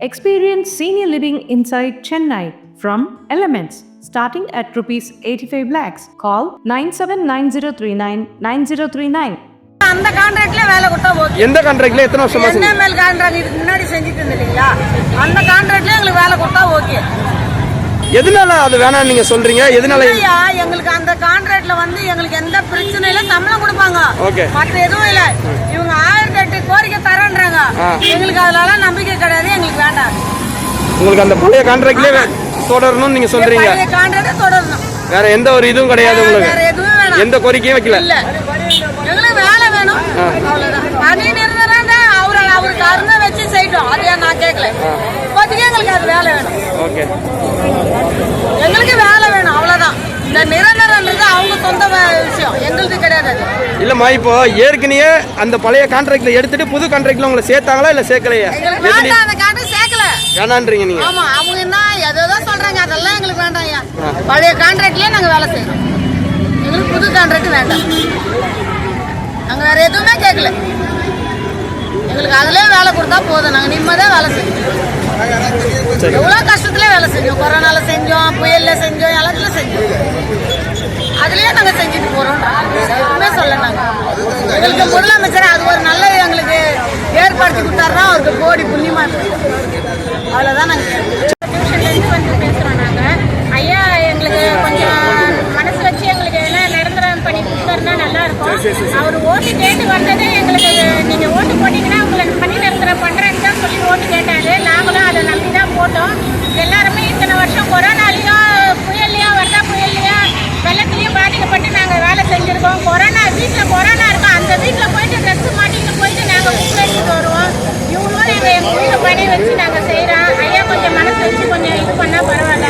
Experience senior living inside Chennai from Elements starting at rupees 85 lakhs. Call 979039 9039. அந்த கான்ட்ராக்ட்ல வேலை கொடுத்தா ஓகே எந்த கான்ட்ராக்ட்ல எத்தனை வருஷமா என்எம்எல் கான்ட்ராக்ட் இதுக்கு முன்னாடி செஞ்சுட்டு இருந்தது இல்லைங்களா அந்த கான்ட்ராக்ட்ல எங்களுக்கு வேலை கொடுத்தா ஓகே. எதனால அது வேணாம் நீங்க சொல்றீங்க? எதனால? எங்களுக்கு அந்த கான்ட்ராக்ட்ல வந்து எங்களுக்கு எந்த பிரச்சனையும் இல்ல சம்பளம் கொடுப்பாங்க. Okay. மற்ற எதுவும் இல்ல. இவங்க ஆயிரத்தி எட்டு கோரிக்கை தரேன்றாங்க. எங்களுக்கு அதனால நம்பிக்கை கிடையாது எங்களுக்கு வேண்டாம். உங்களுக்கு அந்த பழைய கான்ட்ராக்ட்லயே தொடரணும்னு நீங்க சொல்றீங்க. கான்ட்ராக்ட் தொடரணும். வேற எந்த ஒரு இதுவும் கிடையாது வேற உங்களுக்கு. எந்த கோரிக்கையும் வைக்கல. இல்ல. எங்களுக்கு வேலை வேணும். பணி நிரந்தரம் தான் அவரை அவருக்கு அருமை வச்சு செய்யட்டும். அதையா நான் கேட்கல. இப்போதைக்கு எங்களுக்கு அது வேலை வேணும். ஓகே. எங்களுக்கு வேலை இந்த நிரந்தரம்ன்றது அவங்க சொந்த விஷயம். எங்களுக்கு கிடையாது இல்லம்மா இப்போ ஏற்கனவே அந்த பழைய கான்ட்ராக்ட்ல எடுத்துட்டு புது கான்ட்ராக்ட்ல உங்களை சேர்த்தாங்களா இல்ல சேர்க்கலையா? வேண்டாம் அந்த காட்டு சேர்க்கல. வேணான்றீங்க நீங்க. ஆமா அவங்க என்ன எதோ சொல்றாங்க அதெல்லாம் எங்களுக்கு வேண்டாம் பழைய கான்ட்ராக்ட்லயே நாங்க வேலை செய்யறோம் எங்களுக்கு புது கான்ட்ராக்ட் வேண்டாம். நாங்க வேற எதுவுமே கேட்கல. எங்களுக்கு அதுலயே வேலை கொடுத்தா போதும். நாங்க நிம்மதியா வேலை செய்யணும் எவ்வளவு கஷ்டத்துல வேலை செஞ்சோம் கொரோனால செஞ்சோம் புயல்ல செஞ்சோம் எல்லாத்துல செஞ்சோம். அதுலயே நாங்க செஞ்சுட்டு போறோம் எதுவுமே சொல்ல நாங்க எங்களுக்கு முதலமைச்சர் அது ஒரு நல்ல எங்களுக்கு ஏற்படுத்தி கொடுத்தாருன்னா அவருக்கு கோடி புண்ணியமா இருக்கு அவ்வளவுதான் நாங்க கேட்கிறோம். டியூஷன்லேருந்து வந்து பேசுகிறோம் நாங்கள் ஐயா எங்களுக்கு கொஞ்சம் மனசு வச்சு எங்களுக்கு என்ன நிரந்தரம் பண்ணி கொடுத்தாருன்னா நல்லா இருக்கும் அவர் ஓட்டு கேட்டு வந்ததே எங்களுக்கு நீங்கள் ஓட்டு போட்டீங்கன்னா உங்களுக்கு பணி நிரந்தரம் பண்ணுறேன்னு தான் சொல்லி ஓட்டு கேட்டாரு நாங்களும் அதை நம்பி தான் போட்டோம் எல்லாருமே இத்தனை வருஷம் கொரோனாலையும் புயல்லையும் வர்றா புயல்லையும் வெள்ளத்துலையும் பாதிக்கப்பட்டு நாங்கள் வேலை செஞ்சுருக்கோம் கொரோனா வீட்டில் கொரோனா இருக்கும் அந்த வீட்டில் போயிட்டு ட்ரெஸ் மாட்டிட்டு போயிட்டு நாங்கள் புக் எடுத்துட்டு வருவோம் இவங்களும் நாங்கள் எங்கள் பணி வச்சு நாங்கள் செய்கிறோம் ஐயா கொஞ்சம் மனசு வச்சு கொஞ்சம் இது பண்ணால் பரவாயில்ல.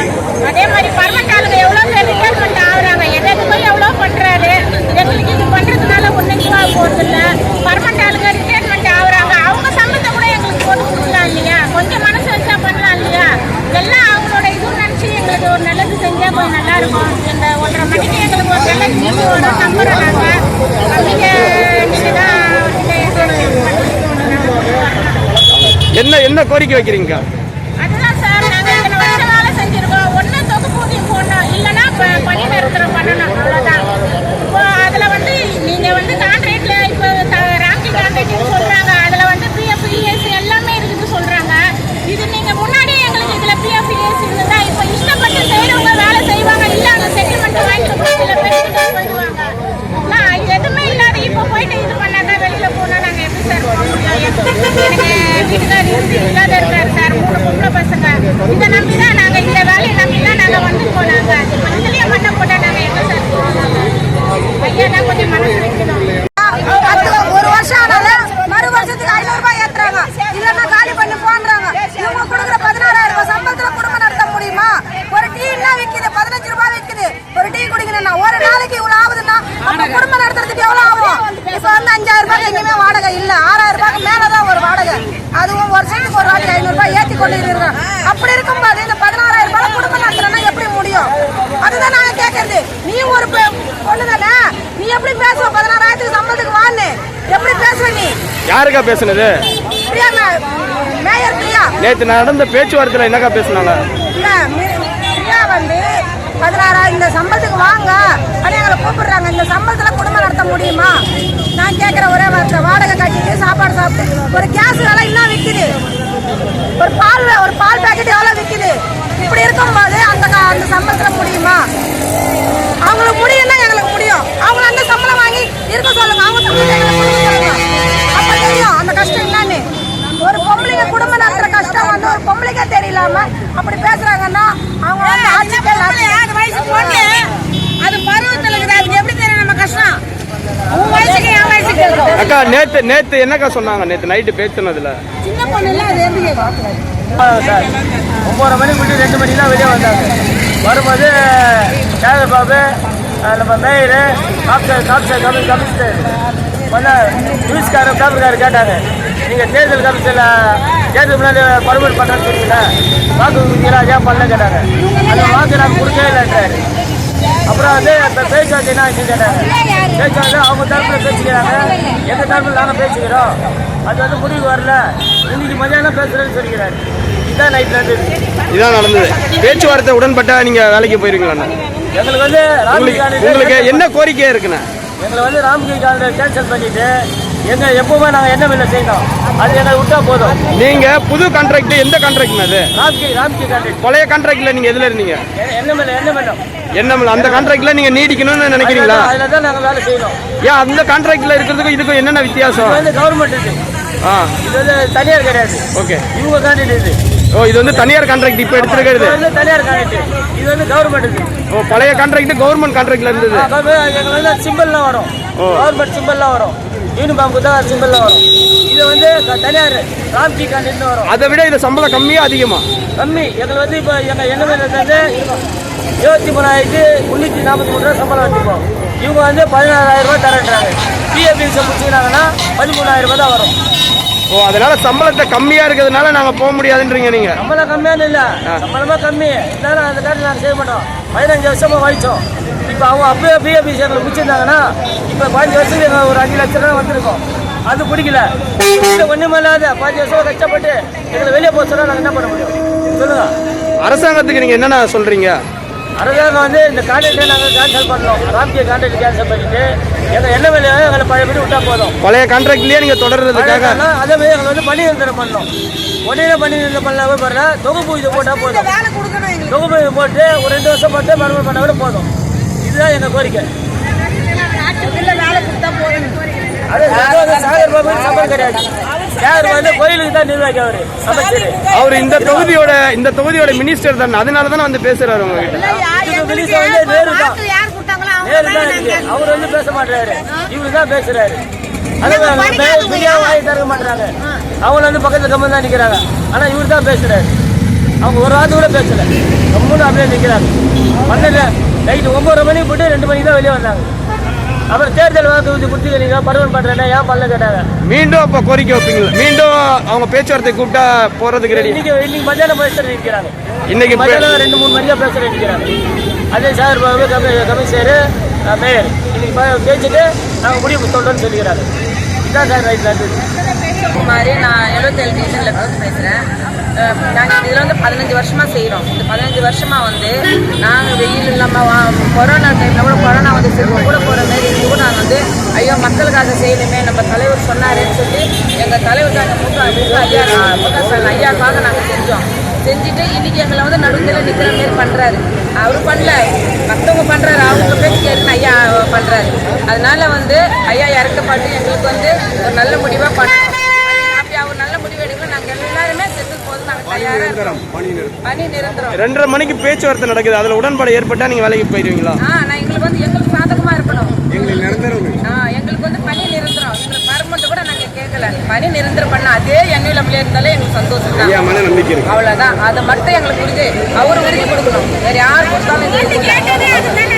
அதே மாதிரி பர்மனெண்ட் ஆளுங்க எவ்வளோ பேர் ரிட்டையர்மெண்ட் ஆகுறாங்க எதுக்கும் எவ்வளோ பண்ணுறாரு எங்களுக்கு இது பண்ணுறதுனால ஒன்றும் இதுவாக போகிறது இல்லை பர்மனெண்ட் ஆளுங்க ரிட்டையர்மெண்ட் ஆகுறாங்க அவங்க சம்பளத்தை கூட எங்களுக்கு போட்டு கொடுக்கலாம் இல்லையா கொஞ்சம் மனசு வச்சா பண்ணலாம் இல்லையா எல்லாம் அவங்களோட இதுவும் நினச்சி எங்களுக்கு ஒரு நல்லது செஞ்சால் கொஞ்சம் நல்லா இருக்கும் இந்த ஒன்றரை மணிக்கு எங்களுக்கு ஒரு நல்ல தீர்வு வரும் நம்புகிறோம் நாங்கள் நீங்கள் நீங்கள் தான் என்ன கோரிக்கை வைக்கிறீங்க? அதுதான் சார் நாங்கள் இத்தனை வருஷம் வேலை செஞ்சிருக்கோம். ஒன்று தொகுப்பூதியம் போடணும் இல்லைன்னா ப- பணி நிறுத்தம் பண்ணணும். அவ்வளோதான் இப்போ அதுல வந்து நீங்க வந்து கான்ட்ராக்டில் இப்போ ராம்கி கான்ட்ராக்ட்னு சொல்றாங்க. அதுல வந்து பிஎஃப் இஎஸ் எல்லாமே இருக்குது சொல்றாங்க. இது நீங்க முன்னாடியே எங்களுக்கு இதுல பிஎஃப் இஎஸ் இருந்ததா? இப்போ இஷ்டப்பட்டு செய்கிறவங்க வேலை செய்வாங்க. இல்லை அந்த செட்டில்மெண்ட் வாங்கிட்டு சில பேர் போயிடுவாங்க எதுவுமே இல்லாத இப்போ போயிட்டு இது பண்ணாக்கா நாங்கள் இல்லாத சார் மூணு பொம்பளை பசங்க இதை நம்பி தான் நாங்கள் இந்த வேலையை நம்பி தான் நாங்கள் வந்து போனாங்க இதுலேயே மண்ணை போட்டால் நாங்கள் எங்கே சார் போவோம் ஐயா தான் கொஞ்சம் மனசு வைக்கணும் ஒரு வருஷம் ஆனாலும் மறு வருஷத்துக்கு ஐநூறு ரூபாய் ஏத்துறாங்க காலி பண்ணி போன்றாங்க இவங்க கொடுக்குற பதினாறாயிரம் ரூபாய் சம்பளத்தில் குடும்பம் நடத்த முடியுமா ஒரு டீ என்ன பதினஞ்சு ரூபாய் விற்கிது ஒரு டீ குடிக்கணும்னா ஒரு நாளைக்கு இவ்வளவு ஆகுதுன்னா குடும்பம் நடத்துறதுக்கு எவ்வளவு ஆகும்? இப்ப வந்து அஞ்சாயிரம் ரூபாய் எங்கேயுமே வாடகை இல்லை ஆறாயிரம் ரூபாய்க்கு மேலதான் ஒரு வாடகை அதுவும் வருஷத்துக்கு ஒரு வாட்டி ஐநூறு ரூபாய் ஏத்தி கொண்டு இருக்கிறோம் அப்படி இருக்கும்போது இந்த பதினாறாயிரம் ரூபாய் குடும்பம் நடத்தணும்னா எப்படி முடியும்? அதுதான் நாங்க கேக்குறது. நீ ஒரு பொண்ணு தானே நீ எப்படி பேசுவ? பதினாறாயிரத்துக்கு சம்பளத்துக்கு வான்னு. எப்படி பேசுவ நீ? யாருக்கா பேசுனது? பிரியா மேயர் பிரியா. நேத்து நடந்த பேச்சுவார்த்தையில என்னக்கா பேசுனாங்க? மி- பிரியா வந்து பதினாறாயிரம் இந்த சம்பளத்துக்கு வாங்க. அப்படின்னு எங்களை கூப்பிடுறாங்க. இந்த சம்பளத்துல குடும்பம் நடத்த முடியுமா? நான் கேட்குற ஒரே வார்த்தை வாடகை கட்டிட்டு சாப்பாடு சாப்பிட்டு ஒரு கேஸ் விலை இன்னும் விற்குது ஒரு பால் ஒரு பால் பாக்கெட் எவ்வளோ விற்குது இப்படி இருக்கும்போது அந்த சம்பளத்துல முடியுமா? அவங்களுக்கு முடியும்னா எங்களுக்கு முடியும். அவங்க அந்த சம்பளம் வாங்கி இருக்க சொல்லுங்க. அவங்க சம்பளத்தை எங்களுக்கு கொடுக்க சொல்லுங்க. அப்ப தெரியும் அந்த கஷ்டம் என்னன்னு. ஒரு பொம்பளைங்க குடும்பம் நடத்துற கஷ்டம் வந்து ஒரு பொம்பளைக்கே தெரியலாம. அப்படி பேசுறாங்கன்னா அவங்க வந்து ஆட்சிக்கே அது வயசு பொண்ணு அது பருவத்தில் இருக்குது. அதுக்கு எப்படி தெரியும் நம்ம கஷ்டம்? உன் வயசுக்கு என் வயசுக்கு அக்கா நேத்து நேத்து என்னக்கா சொன்னாங்க? நேத்து நைட்டு பேசுனதுல. சின்ன பொண்ணு இல்ல அது எப்படி கேட்கும் சார். ஒம்பது மணி முடிஞ்சு ரெண்டு மணி தான் வெளியே வந்தாங்க. வரும்போது சேகர் பாபு நம்ம மேயரு காப்சர் காப்சர் கமி கமிஷனர். வந்து நியூஸ்காரர் பேப்பர்காரர் கேட்டாங்க நீங்கள் தேர்தல் கமிஷனில் தேர்தல் முன்னாடி பர்மிட் பண்ணுறேன்னு சொன்னீங்கள வாக்கு கொடுத்தீங்களா ஏன் பண்ணல கேட்டாங்க அந்த வாக்கு நாங்கள் கொடுக்கவே இல்லைன்றாரு அப்புறம் வந்து இப்போ பேச்சுவார்த்தை என்ன ஆச்சு கேட்டாங்க பேச்சுவார்த்தை அவங்க தரப்பில் பேசிக்கிறாங்க. எங்கள் தரப்பில் நாங்கள் பேசிக்கிறோம். அது வந்து முடிவு வரல. இன்னைக்கு மதியானம் பேசுகிறேன்னு சொல்லிக்கிறாரு. இதான் நைட் நடந்தது இதான் நடந்தது. பேச்சுவார்த்தை உடன்பட்டா நீங்க வேலைக்கு போயிருவீங்களா எங்களுக்கு வந்து உங்களுக்கு என்ன கோரிக்கை இருக்குண்ணா? எங்களை வந்து ராம்கி கான்ட்ராக்ட் கேன்சல் பண்ணிட்டு எங்க எப்பவுமே நாங்கள் என்ன வேலை செய்யணும்? அது எங்களை விட்டா போதும். நீங்க புது கான்ட்ராக்ட் எந்த கான்ட்ராக்ட்னா அது? ராம்கி ராம்கி கான்ட்ராக்ட் பழைய கான்ட்ராக்ட்ல நீங்க எதுல இருந்தீங்க? என்ன என்ன என்ன அந்த கான்ட்ராக்ட்ல நீங்க நீடிக்கணும்னு நினைக்கிறீங்களா? அதில் தான் நாங்கள் வேலை செய்யணும். ஏன் அந்த கான்ட்ராக்ட்ல இருக்கிறதுக்கும் இதுக்கும் என்னென்ன வித்தியாசம்? வந்து கவர்மெண்ட் இது. ஆ. இது வந்து தனியார் கிடையாது. ஓகே. இவங்க கான்ட்ராக்ட் இது. ஓ இது வந்து தனியார் கான்ட்ராக்ட் இப்போ எடுத்துருக்கிறது வந்து தனியார் கான்ட்ராக்ட் இது வந்து கவர்மெண்ட் ஓ பழைய கான்ட்ராக்ட் கவர்மெண்ட் கான்ட்ராக்ட்ல இருந்தது எங்களுக்கு வந்து சிம்பிள்லாம் வரும் கவர்மெண்ட் சிம்பிள்லாம் வரும் யூனிஃபார்முக்கு தான் சிம்பிள்லாம் வரும் இது வந்து தனியார் ராம்கி கான்ட்ராக்ட்னு வரும் அதை விட இது சம்பளம் கம்மியா அதிகமா கம்மி எங்களுக்கு வந்து இப்போ எங்கள் என்ன வந்து இருபத்தி மூணாயிரத்தி முந்நூற்றி நாற்பத்தி மூணு ரூபா சம்பளம் வச்சுப்போம் இவங்க வந்து பதினாறாயிரம் ரூபாய் தரேன்றாங்க பிஎஃப் முடிச்சுக்கிறாங்கன்னா பதிமூணாயிரம் ரூபாய் தான் வரும் ஓ அதனால சம்பளத்தை கம்மியா இருக்கிறதுனால நாங்க போக முடியாதுன்றீங்க நீங்க. சம்பளம் கம்மியான இல்லை. சம்பளமா கம்மி. இருந்தாலும் அந்த காட்டில் நாங்கள் செய்ய மாட்டோம். பதினஞ்சு வருஷமா வாங்கிச்சோம். இப்போ அவங்க அப்பயே பிஎஃபி எங்களை முடிச்சிருந்தாங்கன்னா இப்போ பதினஞ்சு வருஷத்துக்கு ஒரு அஞ்சு லட்சம் ரூபா வந்திருக்கோம். அது பிடிக்கல. ஒன்றுமே இல்லாத பதினஞ்சு வருஷம் கஷ்டப்பட்டு எங்களை வெளியே போக சொன்னா நாங்கள் என்ன பண்ண முடியும்? சொல்லுங்க. அரசாங்கத்துக்கு நீங்க என்னென்ன சொல்றீங்க? அரசாங்கம் வந்து இந்த கான்ட்ராக்டை நாங்கள் கேன்சல் பண்ணோம். ராம்கே கான்ட்ராக்ட் கேன்சல் பண்ணிட்டு எங்கள் என்ன வேலையோ எங்களை பழையபடி விட்டா போதும். பழைய கான்ட்ராக்ட்லயே நீங்க தொடர்றதுக்காக. அதே மாதிரி எங்களை வந்து பணி நிரந்தரம் பண்ணணும் உடனே பணி நிரந்தரம் பண்ணாவே பாருங்க தொகுப்பு இது போட்டால் போதும். வேலை கொடுக்கணும் எங்களுக்கு. தொகுப்பு இது போட்டு ஒரு ரெண்டு வருஷம் போட்டு மறுபடியும் பண்ண விட போதும். இதுதான் எங்கள் கோரிக்கை. இல்ல வேலை கொடுத்தா போதும் அது சாகர் பாபு சம்பளம் கிடையாது. யார் வந்து கோயிலுக்கு தான் நிர்வாகி அவர்? இந்த தொகுதியோட இந்த தொகுதியோட மினிஸ்டர் தானே. அதனால தானே வந்து பேசுறாரு உங்ககிட்ட அவர் வந்து பேச மாட்டாரு இவரு தான் பேசுறாரு. தர மாட்டாங்க அவங்க வந்து பக்கத்துல கம்மன் தான் நிக்கிறாங்க. ஆனா இவர் தான் பேசுறாரு. அவங்க ஒரு வார்த்தை கூட பேசல. கம்முன்னு அப்படியே நிக்கிறாங்க. பண்ணல நைட்டு ஒன்பது மணிக்கு போட்டு ரெண்டு மணிக்கு தான் வெளியே வந்தாங்க. அப்புறம் தேர்தல் வாக்கு வந்து கொடுத்துக்கிறீங்க பருவன் பண்றேன்னா ஏன் பண்ணல கேட்டாங்க? மீண்டும் அப்ப கோரிக்கை வைப்பீங்களா? மீண்டும் அவங்க பேச்சுவார்த்தை கூப்பிட்டா போறதுக்கு ரெடி இன்னைக்கு இன்னைக்கு மத்தியானம் பேசுற நிற்கிறாங்க இன்னைக்கு பே- மத்தியானம் ரெண்டு மூணு மணிக்கா நிற்கிறாங்க அதே சார் கமி கமிஷனர் மேயர் இன்னைக்கு பேசிட்டு நாங்கள் முடிவு சொல்றோம்னு சொல்லிக்கிறாங்க. இதான் சார் ரைட் குமாரி நான் எழுபத்தேழு டிவிஷனில் இருந்து பேசுகிறேன் நாங்கள் இதில் வந்து பதினஞ்சு வருஷமாக செய்கிறோம் இந்த பதினஞ்சு வருஷமாக வந்து நாங்கள் வெயில் இல்லாமல் வா கொரோனா டைமில் கூட கொரோனா வந்து சரி கூட போகிற மாதிரி இருந்து கூட நாங்கள் வந்து ஐயோ மக்களுக்காக செய்யணுமே நம்ம தலைவர் சொன்னாரேன்னு சொல்லி எங்கள் தலைவருக்காக முக முக ஐயா முக ஸ்டாலின் ஐயாக்காக நாங்கள் செஞ்சோம். செஞ்சுட்டு இன்னைக்கு எங்களை வந்து நடுவில் நிற்கிற மாதிரி பண்ணுறாரு அவர் பண்ணல. மற்றவங்க பண்ணுறாரு அவங்க பேச்சு கேட்டு ஐயா பண்ணுறாரு அதனால வந்து ஐயா இறக்கப்பட்டு எங்களுக்கு வந்து ஒரு நல்ல முடிவாக பண்ணணும் அவர் நல்ல முடிவு எடுக்கணும் நாங்கள் எல்லாருமே செத்து போது நாங்கள் தயாராக இருக்கிறோம் பணி நிரந்தரம். ரெண்டரை மணிக்கு பேச்சுவார்த்தை நடக்குது. அதுல உடன்பாடு ஏற்பட்டா நீங்க வேலைக்கு போயிருவீங்களா? ஆ நான் எங்களுக்கு வந்து எங்களுக்கு சாதகமாக இருக்கணும் எங்களுக்கு நிரந்தரம் ஆ எங்களுக்கு வந்து பணி நிரந்தரம் எங்களுக்கு பர்மனெண்ட் கூட நாங்கள் கேட்கல பணி நிரந்தரம் பண்ண அதே எண்ணெயில் பிள்ளை இருந்தாலே எங்களுக்கு சந்தோஷம் தான் மன நம்பிக்கை இருக்கு அவ்வளோதான் அதை மட்டும் எங்களுக்கு புரிஞ்சு அவர் உறுதி கொடுக்கணும் வேற யாரும் கொடுத்தாலும்